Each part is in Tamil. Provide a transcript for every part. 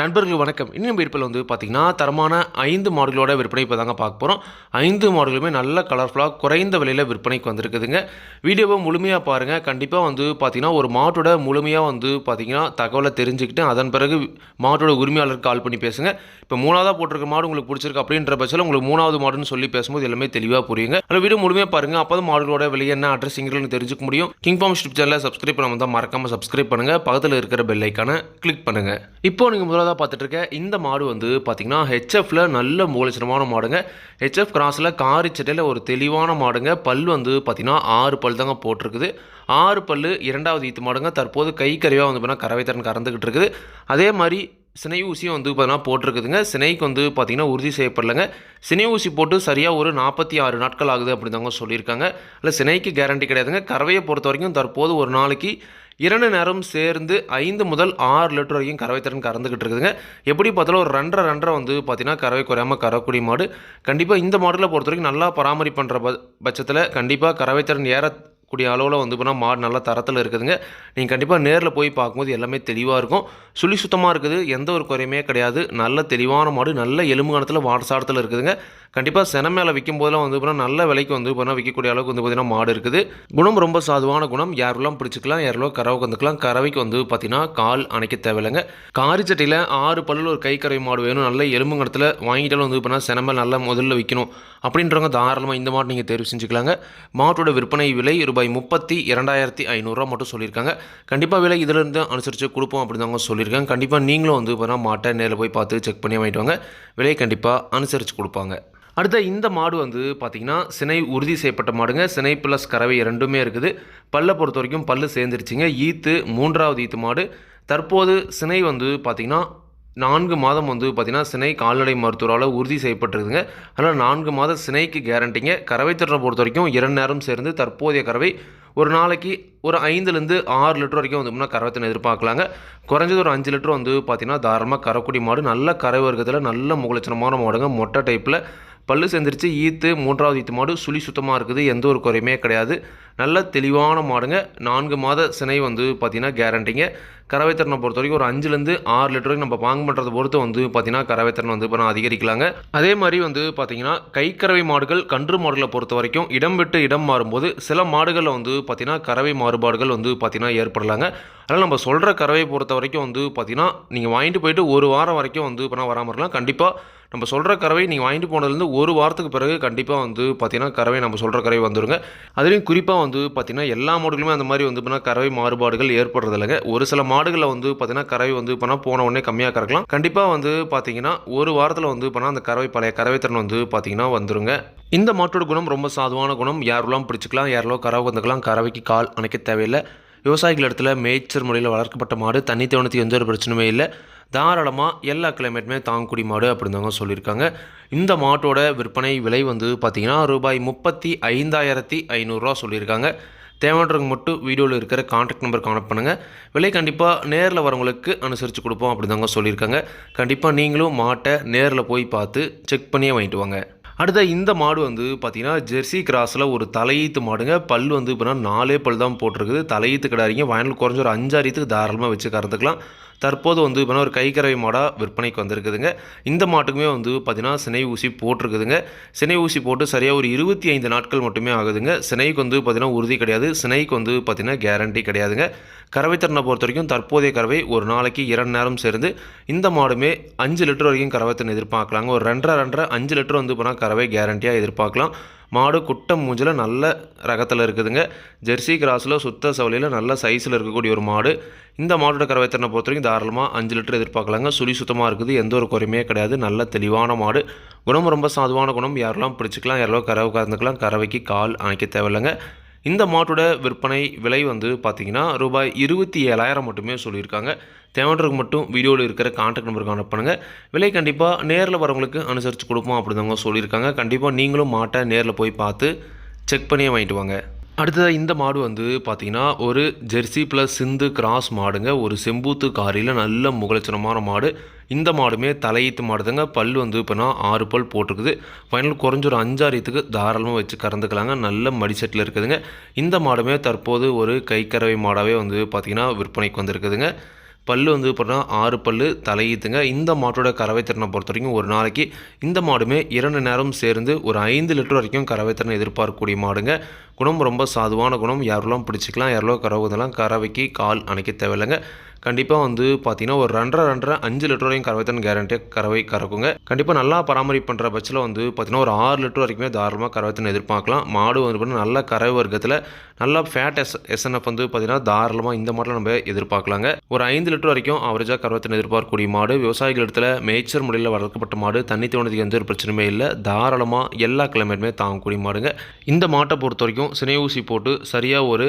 நண்பர்கள் வணக்கம். இன்னும் நம்ம இருப்பில் வந்து பார்த்திங்கன்னா தரமான ஐந்து மாடுகளோட விற்பனை இப்போ தாங்க பார்க்க போகிறோம் ஐந்து மாடுகளுமே நல்ல கலர்ஃபுல்லாக குறைந்த விலையில் விற்பனைக்கு வந்திருக்குதுங்க. வீடியோவை முழுமையாக பாருங்கள் கண்டிப்பாக வந்து பார்த்திங்கன்னா ஒரு மாட்டோட முழுமையாக வந்து பார்த்திங்கன்னா தகவலை தெரிஞ்சுக்கிட்டு அதன் பிறகு மாட்டோட உரிமையாளருக்கு கால் பண்ணி பேசுங்க. இப்போ மூணாவதாக போட்டிருக்க மாடு உங்களுக்கு பிடிச்சிருக்கு அப்படின்ற பட்சத்தில் உங்களுக்கு மூணாவது மாடுன்னு சொல்லி பேசும்போது எல்லாமே தெளிவாக புரியுங்க. அதில் வீடியோ முழுமையாக பாருங்கள் அப்போ தான் மாடுகளோட விலை என்ன அட்ரஸிங்கிறது தெரிஞ்சுக்க முடியும். கிங் ஃபார்ம் ஸ்டிப் சேனலை சப்ஸ்கிரைப் பண்ணாம தான் மறக்காமல் சப்ஸ்கிரைப் பண்ணுங்கள் பக்கத்தில் இருக்கிற பெல் ஐக்கானை கிளிக் பண்ணுங்கள் இப்போ நீங்கள் முதல்ல பார்த்துட்டு இருக்க இந்த மாடு வந்து பார்த்தீங்கன்னா ஹெச்எஃப்ல நல்ல மூலச்சனமான மாடுங்க. ஹெச்எஃப் கிராஸில் காரிச்சட்டையில் ஒரு தெளிவான மாடுங்க. பல் வந்து பார்த்தீங்கன்னா ஆறு பல் தாங்க போட்டிருக்குது. ஆறு பல் இரண்டாவது ஈத்து மாடுங்க. தற்போது கை கருவியாக வந்து பார்த்தீங்கன்னா கறவை திறன் கறந்துக்கிட்டு இருக்குது. அதே மாதிரி சினை ஊசியும் வந்து பார்த்தீங்கன்னா போட்டிருக்குதுங்க. சினைக்கு வந்து பார்த்தீங்கன்னா உறுதி செய்யப்படலைங்க. சினை ஊசி போட்டு சரியாக ஒரு நாற்பத்தி ஆறு நாட்கள் ஆகுது அப்படின்னு தாங்க சொல்லியிருக்காங்க. இல்லை சினைக்கு கேரண்டி கிடையாதுங்க. கறவையை பொறுத்த வரைக்கும் தற்போது ஒரு நாளைக்கு இரண்டு நேரம் சேர்ந்து ஐந்து முதல் ஆறு லிட்டர் வரைக்கும் கறவை திறன் கறந்துக்கிட்டு இருக்குதுங்க. எப்படி பார்த்தாலும் ஒரு ரெண்டரை ரெண்டரை வந்து பார்த்தீங்கன்னா கறவை குறையாமல் கறக்கூடிய மாடு. கண்டிப்பாக இந்த மாடுகளை பொறுத்த வரைக்கும் நல்லா பராமரிப்பு பண்ணுற ப பட்சத்தில் கண்டிப்பாக கறவை திறன் ஏறக்கூடிய அளவில் வந்து போனால் மாடு நல்ல தரத்தில் இருக்குதுங்க. நீங்கள் கண்டிப்பாக நேரில் போய் பார்க்கும்போது எல்லாமே தெளிவாக இருக்கும். சுழி சுத்தமாக இருக்குது. எந்த ஒரு குறையுமே கிடையாது. நல்ல தெளிவான மாடு. நல்ல எலும்பு கணத்தில் வாடசாடத்தில் இருக்குதுங்க. கண்டிப்பாக சென மேலே விற்கும் போதெல்லாம் வந்து பார்த்தீங்கன்னா நல்ல விலைக்கு வந்து பார்த்தீங்கன்னா விற்கக்கூடிய அளவுக்கு வந்து பார்த்தீங்கன்னா மாடு இருக்குது. குணம் ரொம்ப சாதுவான குணம். யாரெல்லாம் பிடிச்சிக்கலாம் யாரெல்லாம் கறவை வந்துக்கலாம் கறவைக்கு வந்து பார்த்தீங்கன்னா கால் அணைக்க தேவையில்லைங்க. காரிச்சட்டியில் ஆறு பல்லில் ஒரு கை கறவை மாடு வேணும். நல்ல எலும்புங்கடத்தில் வாங்கிட்டாலும் வந்து பார்த்தீங்கன்னா சென மேலே நல்லா முதல்ல விற்கணும் அப்படின்றவங்க தாராளமாக இந்த மாட்டு நீங்கள் தேர்வு செஞ்சுக்கலாங்க. மாட்டோட விற்பனை விலை ரூபாய் முப்பத்தி இரண்டாயிரத்தி ஐநூறுரூவா மட்டும் சொல்லியிருக்காங்க. கண்டிப்பாக விலை இதிலிருந்து அனுசரித்து கொடுப்போம் அப்படின்னு தாங்க சொல்லியிருக்காங்க. கண்டிப்பாக நீங்களும் வந்து பார்த்தீங்கன்னா மாட்டை நேரில் போய் பார்த்து செக் பண்ணி வாங்கிட்டு வாங்க. விலையை கண்டிப்பாக அனுசரித்து கொடுப்பாங்க. அடுத்த இந்த மாடு வந்து பார்த்திங்கன்னா சினை உறுதி செய்யப்பட்ட மாடுங்க. சினை ப்ளஸ் கறவை ரெண்டுமே இருக்குது. பல்லை பொறுத்த வரைக்கும் பல்லு சேர்ந்துருச்சுங்க. ஈத்து மூன்றாவது ஈத்து மாடு. தற்போது சினை வந்து பார்த்திங்கன்னா நான்கு மாதம் வந்து பார்த்திங்கன்னா சினை கால்நடை மருத்துவரால் உறுதி செய்யப்பட்டிருக்குங்க அதனால் நான்கு மாத சினைக்கு கேரண்டிங்க கறவை திறனை பொறுத்த வரைக்கும் இரண்டு நேரம் சேர்ந்து தற்போதைய கறவை ஒரு நாளைக்கு ஒரு ஐந்துலேருந்து ஆறு லிட்டர் வரைக்கும் வந்து கறவத்தினை எதிர்பார்க்கலாங்க. குறைஞ்சது ஒரு அஞ்சு லிட்டர் வந்து பார்த்திங்கன்னா தாராளமாக கறக்குடி மாடு. நல்ல கறவை வர்க்கத்தில் நல்ல முகலட்சணமான மாடுங்க. மொட்டை டைப்பில் பல்லு சேர்ந்துருச்சு ஈத்து மூன்றாவது ஈத்து மாடு சுழி சுத்தமாக இருக்குது எந்த ஒரு குறையுமே கிடையாது. நல்ல தெளிவான மாடுங்க. நான்கு மாத சினை வந்து பார்த்திங்கன்னா கேரண்டிங்க கறவை திறனை பொறுத்த வரைக்கும் ஒரு அஞ்சுலேருந்து ஆறு லிட்டர் வரைக்கும் நம்ம பாங்கு பண்ணுறதை பொறுத்து வந்து பார்த்திங்கன்னா கறவை வந்து இப்போ அதிகரிக்கலாங்க. அதே மாதிரி வந்து பார்த்திங்கன்னா கைக்கறவை மாடுகள் கன்று மாடுகளை பொறுத்த வரைக்கும் இடம் விட்டு இடம் மாறும்போது சில மாடுகளில் வந்து பார்த்திங்கன்னா கறவை மாறுபாடுகள் வந்து பார்த்திங்கன்னா ஏற்படலாங்க. அதனால் நம்ம சொல்கிற கறவை பொறுத்த வரைக்கும் வந்து பார்த்திங்கன்னா நீங்கள் வாங்கிட்டு போயிட்டு ஒரு வாரம் வரைக்கும் வந்து இப்போ வராமல் இருக்கலாம். கண்டிப்பாக நம்ம சொல்கிற கறவை நீங்கள் வாங்கிட்டு போனதுலேருந்து ஒரு வாரத்துக்கு பிறகு கண்டிப்பாக வந்து பார்த்திங்கன்னா கறவை நம்ம சொல்கிற கறவை வந்துடுங்க அதுலேயும் குறிப்பாக வந்து பார்த்திங்கன்னா எல்லா மாடுகளுமே அந்த மாதிரி வந்து பண்ணால் கறவை மாறுபாடுகள் ஏற்படுறதில்லைங்க. ஒரு சில மாடுகளில் வந்து பார்த்திங்கன்னா கறவை வந்து பண்ணால் போன உடனே கம்மியாக கறக்கலாம். கண்டிப்பாக வந்து பார்த்திங்கன்னா ஒரு வாரத்தில் வந்து பண்ணால் அந்த கறவை பழைய கறவை திறன் வந்து பார்த்திங்கன்னா வந்துருங்க. இந்த மாட்டோட குணம் ரொம்ப சாதுவான குணம். யாரெல்லாம் பிடிச்சிக்கலாம் யாரெல்லாம் கறவை வந்துக்கலாம். கறவைக்கு கால் அணைக்க தேவையில்லை. விவசாயிகள் இடத்துல மேய்ச்சல் முறையில் வளர்க்கப்பட்ட மாடு. தண்ணி தேவனத்துக்கு எந்த ஒரு பிரச்சனையுமே இல்லை. தாராளமாக எல்லா கிளைமேட்டுமே தாங்கக்கூடிய மாடு அப்படின்னு தாங்க சொல்லியிருக்காங்க. இந்த மாட்டோட விற்பனை விலை வந்து பார்த்திங்கன்னா ரூபாய் முப்பத்தி ஐந்தாயிரத்தி ஐநூறுரூவா சொல்லியிருக்காங்க. தேவைன்றவங்க மட்டும் வீடியோவில் இருக்கிற காண்டாக்ட் நம்பர் கனெக்ட் பண்ணுங்கள் விலை கண்டிப்பாக நேரில் வரவங்களுக்கு அனுசரித்து கொடுப்போம் அப்படி தாங்க சொல்லியிருக்காங்க. கண்டிப்பாக நீங்களும் மாட்டை நேரில் போய் பார்த்து செக் பண்ணியே வாங்கிட்டு வாங்க. அடுத்த இந்த மாடு வந்து பார்த்தீங்கன்னா ஜெர்சி கிராஸில் ஒரு தலையீத்து மாடுங்க. பல் வந்து இப்போனா நாலே பல் தான் போட்டிருக்குது. தலையீத்து கிடாரிங்க வயலில் குறைஞ்ச ஒரு அஞ்சாரியத்துக்கு தாராளமாக வச்சு கறந்துக்கலாம். தற்போது வந்து பார்த்தீங்கன்னா ஒரு கைக்கறவை மாடாக விற்பனைக்கு வந்திருக்குதுங்க. இந்த மாட்டுக்குமே வந்து பார்த்தீங்கன்னா சினை ஊசி போட்டிருக்குதுங்க. சினை ஊசி போட்டு சரியாக ஒரு இருபத்தி ஐந்து நாட்கள் மட்டுமே ஆகுதுங்க. சினைக்கு வந்து பார்த்தீங்கன்னா உறுதி கிடையாது. சினைக்கு வந்து பார்த்தீங்கன்னா கேரண்டி கிடையாதுங்க. கறவை திறனை பொறுத்த வரைக்கும் தற்போதைய கறவை ஒரு நாளைக்கு இரண்டு நேரம் சேர்ந்து இந்த மாடுமே அஞ்சு லிட்டர் வரைக்கும் கறவை திறன் எதிர்பார்க்கலாங்க. ஒரு ரெண்டரை ரெண்டரை அஞ்சு லிட்டர் வந்து போனால் கறவை கேரண்டியாக எதிர்பார்க்கலாம். மாடு குட்டம் மூஞ்சில் நல்ல ரகத்தில் இருக்குதுங்க. ஜெர்சி கிராஸில் சுத்த சவலையில் நல்ல சைஸில் இருக்கக்கூடிய ஒரு மாடு. இந்த மாட்டோட கறவை திறனை பொறுத்த வரைக்கும் தாராளமாக அஞ்சு லிட்டர் எதிர்பார்க்கலாங்க. சுழி சுத்தமாக இருக்குது எந்த ஒரு குறையுமே கிடையாது. நல்ல தெளிவான மாடு. குணம் ரொம்ப சாதுவான குணம். யாரெல்லாம் பிடிச்சிக்கலாம் யாரெல்லாம் கறவை கறந்துக்கலாம் கறவைக்கு கால் அணைக்க தேவையில்லைங்க. இந்த மாட்டோட விற்பனை விலை வந்து பார்த்திங்கன்னா ரூபாய் இருபத்தி ஏழாயிரம் மட்டுமே சொல்லியிருக்காங்க. தேவைன்றதுக்கு மட்டும் வீடியோவில் இருக்கிற கான்டாக்ட் நம்பருக்கு அனுப்புனுங்க விலை கண்டிப்பாக நேரில் வரவங்களுக்கு அனுசரித்து கொடுப்போம் அப்படிதாங்க சொல்லியிருக்காங்க. கண்டிப்பாக நீங்களும் மாட்டை நேரில் போய் பார்த்து செக் பண்ணியே வாங்கிட்டு வாங்க. அடுத்தது இந்த மாடு வந்து பார்த்திங்கன்னா ஒரு ஜெர்சி ப்ளஸ் சிந்து கிராஸ் மாடுங்க. ஒரு செம்பூத்து காரியில் நல்ல முகலட்சணமான மாடு. இந்த மாடுமே தலையீத்து மாடுதுங்க. பல் வந்து இப்போனா ஆறு பல் போட்டிருக்குது. ஃபைனல் குறைஞ்ச ஒரு அஞ்சாரியத்துக்கு தாராளமாக வச்சு கறந்துக்கலாங்க. நல்ல மடிசெட்டில் இருக்குதுங்க. இந்த மாடுமே தற்போது ஒரு கைக்கறவை மாடாகவே வந்து பார்த்திங்கன்னா விற்பனைக்கு வந்திருக்குதுங்க. பல்லு வந்து பார்த்தீங்கன்னா ஆறு பல்லு தலையீத்துங்க இந்த மாட்டோட கறவை திறனை பொறுத்த வரைக்கும் ஒரு நாளைக்கு இந்த மாடுமே இரண்டு நேரம் சேர்ந்து ஒரு ஐந்து லிட்டர் வரைக்கும் கறவை திறனை எதிர்பார்க்கக்கூடிய மாடுங்க. குணம் ரொம்ப சாதுவான குணம். யாரெல்லாம் பிடிச்சிக்கலாம் யாரெல்லாம் கறவுதெல்லாம் கறவைக்கு கால் அணைக்க தேவையில்லைங்க. கண்டிப்பாக வந்து பார்த்தீங்கன்னா ஒரு ரெண்டரை ரெண்டரை அஞ்சு லிட்டர் வரைக்கும் கறவைத்தன் கேரண்டியாக கறவை கறக்குங்க. கண்டிப்பாக நல்லா பராமரிப்பு பண்ணுற பட்சத்தில் வந்து பார்த்தீங்கன்னா ஒரு ஆறு லிட்டர் வரைக்குமே தாராளமாக கறவைத்தன் எதிர்பார்க்கலாம். மாடு வந்து பார்த்தீங்கன்னா நல்ல கறவை வர்க்கத்தில் நல்லா ஃபேட் எஸ் எஸ்என்எஃப் வந்து பார்த்தீங்கன்னா தாராளமாக இந்த மாடலில் நம்ம எதிர்பார்க்கலாங்க. ஒரு ஐந்து லிட்டர் வரைக்கும் அவரேஜாக கறவைத்தன் எதிர்பார்க்கக்கூடிய மாடு. விவசாயிகள் இடத்துல மேய்ச்சல் முறையில் வளர்க்கப்பட்ட மாடு. தண்ணி தோணதுக்கு எந்த ஒரு பிரச்சனையுமே இல்லை. தாராளமாக எல்லா கிளைமேட்டுமே தாங்கக்கூடிய மாடுங்க. இந்த மாட்டை பொறுத்த வரைக்கும் சினை ஊசி போட்டு சரியாக ஒரு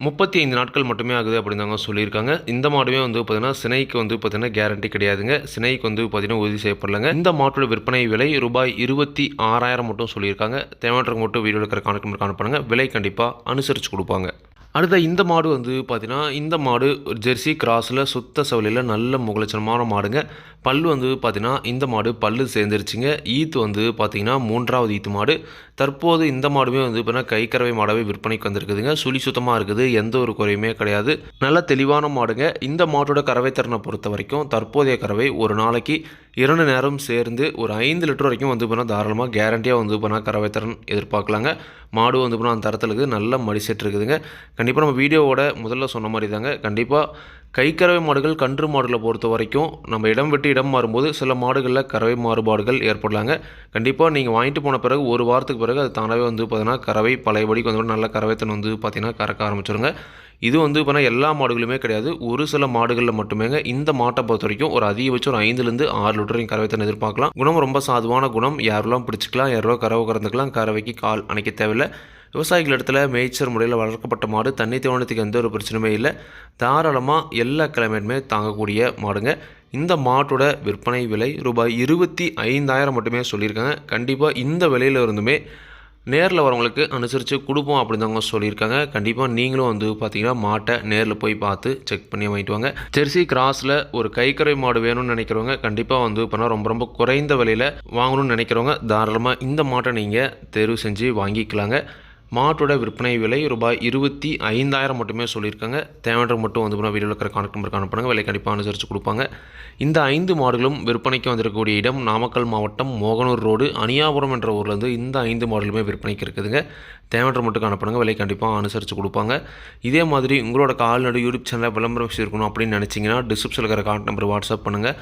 முப்பத்தி ஐந்து நாட்கள் மட்டுமே ஆகுது அப்படின்னு தாங்க சொல்லியிருக்காங்க. இந்த மாடுமே வந்து பார்த்தீங்கன்னா சினைக்கு வந்து பார்த்தீங்கன்னா கேரண்டி கிடையாதுங்க. சினைக்கு வந்து பார்த்தீங்கன்னா உறுதி செய்யப்படலங்க. இந்த மாட்டோட விற்பனை விலை ரூபாய் இருபத்தி ஆறாயிரம் மட்டும் சொல்லியிருக்காங்க. தேவையானவங்க மட்டும் வீடியோ இருக்கிற கணக்கு மட்டும் அனுப்புங்க விலை கண்டிப்பாக அனுசரித்து கொடுப்பாங்க. அடுத்த இந்த மாடு வந்து பார்த்தீங்கன்னா இந்த மாடு ஒரு ஜெர்சி கிராஸில் சுத்த சவலியில் நல்ல முகலட்சணமான மாடுங்க. பல்லு வந்து பார்த்தீங்கன்னா இந்த மாடு பல்லு சேர்ந்துருச்சுங்க. ஈத்து வந்து பார்த்தீங்கன்னா மூன்றாவது ஈத்து மாடு. தற்போது இந்த மாடுமே வந்து பார்த்தீங்கன்னா கைக்கறவை மாடாகவே விற்பனைக்கு வந்திருக்குதுங்க. சுழி சுத்தமாக இருக்குது எந்த ஒரு குறையுமே கிடையாது. நல்ல தெளிவான மாடுங்க. இந்த மாட்டோட கறவை திறனை பொறுத்த வரைக்கும் தற்போதைய கறவை ஒரு நாளைக்கு இரண்டு நேரம் சேர்ந்து ஒரு ஐந்து லிட்டர் வரைக்கும் வந்து போனால் தாராளமாக கேரண்டியாக வந்து போனால் கறவை திறன் எதிர்பார்க்கலாங்க. மாடு வந்து போனால் அந்த தரத்தில் இருக்குது நல்ல மடி செட் இருக்குதுங்க. கண்டிப்பாக நம்ம வீடியோவோட முதல்ல சொன்ன மாதிரி தாங்க கண்டிப்பாக கைக்கறவை மாடுகள் கன்று மாடுகளை பொறுத்த வரைக்கும் நம்ம இடம் விட்டு இடம் மாறும்போது சில மாடுகளில் கறவை மாறுபாடுகள் ஏற்படலாங்க. கண்டிப்பாக நீங்கள் வாங்கிட்டு போன பிறகு ஒரு வாரத்துக்கு பிறகு அது தானாகவே வந்து பார்த்தீங்கன்னா கறவை பழையபடிக்கு வந்து நல்ல கறவைத்தன் வந்து பார்த்திங்கன்னா கறக்க ஆரம்பிச்சிருங்க. இது வந்து பார்த்தீங்கன்னா எல்லா மாடுகளுமே கிடையாது. ஒரு சில மாடுகளில் மட்டுமேங்க. இந்த மாட்டை பொறுத்த வரைக்கும் ஒரு அதிகபட்சம் ஒரு ஐந்துலேருந்து ஆறு லிட்டரையும் கறவைத்தன் எதிர்பார்க்கலாம். குணம் ரொம்ப சாதுவான குணம். யாரெல்லாம் பிடிச்சிக்கலாம் யாரோ கறவை கறந்துக்கலாம் கறவைக்கு கால் அணைக்க தேவையில்லை. விவசாயிகள் இடத்துல மேய்ச்சல் முறையில் வளர்க்கப்பட்ட மாடு தண்ணி தேவனத்துக்கு எந்த ஒரு பிரச்சனையுமே இல்லை. தாராளமாக எல்லா கிளைமேட்டுமே தாங்கக்கூடிய மாடுங்க. இந்த மாட்டோட விற்பனை விலை ரூபாய் இருபத்தி ஐந்தாயிரம் மட்டுமே சொல்லியிருக்காங்க. கண்டிப்பாக இந்த விலையில இருந்துமே நேரில் வரவங்களுக்கு அனுசரித்து கொடுப்போம் அப்படின்னு அவங்க சொல்லியிருக்காங்க. கண்டிப்பாக நீங்களும் வந்து பார்த்தீங்கன்னா மாட்டை நேரில் போய் பார்த்து செக் பண்ணி வாங்கிட்டு வாங்க. ஜெர்சி கிராஸில் ஒரு கைக்கரை மாடு வேணும்னு நினைக்கிறவங்க கண்டிப்பாக வந்து பண்ணால் ரொம்ப ரொம்ப குறைந்த விலையில் வாங்கணும்னு நினைக்கிறவங்க தாராளமாக இந்த மாட்டை நீங்கள் தேர்வு செஞ்சு வாங்கிக்கலாங்க. மாட்டோட விற்பனை விலை ரூபாய் இருபத்தி ஐந்தாயிரம் மட்டுமே சொல்லியிருக்காங்க. தேவையான மட்டும் வந்து போனால் வீடியோவில் இருக்கிற கான்டாக்ட் நம்பருக்கு அனுப்புனாங்க விலை கண்டிப்பாக அனுசரித்து கொடுப்பாங்க. இந்த ஐந்து மாடுகளும் விற்பனைக்கு வந்திருக்கக்கூடிய இடம் நாமக்கல் மாவட்டம் மோகனூர் ரோடு அணியாபுரம் என்ற ஊர்லேருந்து இந்த ஐந்து மாடுகளுமே விற்பனைக்கு இருக்குதுங்க. தேவையான மட்டும் அனுப்புனாங்க விலை கண்டிப்பாக அனுசரித்து கொடுப்பாங்க. இதே மாதிரி உங்களோட கால்நடை யூடியூப் சேனலில் விளம்பரம் இருக்கணும் அப்படின்னு நினச்சிங்கன்னா டிஸ்கிரிப்ஷனில் இருக்கிற கான்டாக்ட் நம்பர் வாட்ஸ்அப் பண்ணுங்கள்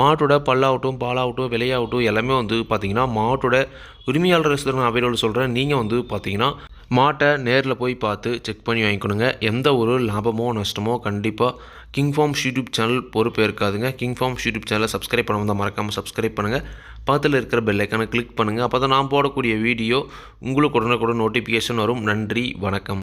மாட்டோட பல்லாகட்டும் பாலாகட்டும் விலையாகட்டும் எல்லாமே வந்து பார்த்தீங்கன்னா மாட்டோட உரிமையாளர் ரசிகர்கள் அவைலபிள் சொல்கிறேன் நீங்கள் வந்து பார்த்தீங்கன்னா மாட்டை நேரில் போய் பார்த்து செக் பண்ணி வாங்கிக்கணுங்க. எந்த ஒரு லாபமோ நஷ்டமோ கண்டிப்பாக கிங் ஃபார்ம்ஸ் யூடியூப் சேனல் பொறுப்பே இருக்காதுங்க. கிங் ஃபார்ம்ஸ் யூடியூப் சேனலை சப்ஸ்கிரைப் பண்ண வந்தால் மறக்காமல் சப்ஸ்கிரைப் பண்ணுங்கள் பக்கத்தில் இருக்கிற பெல் ஐக்கானை கிளிக் பண்ணுங்கள் அப்போ தான் நான் போடக்கூடிய வீடியோ உங்களுக்கு உடனே கூட நோட்டிஃபிகேஷன் வரும். நன்றி வணக்கம்.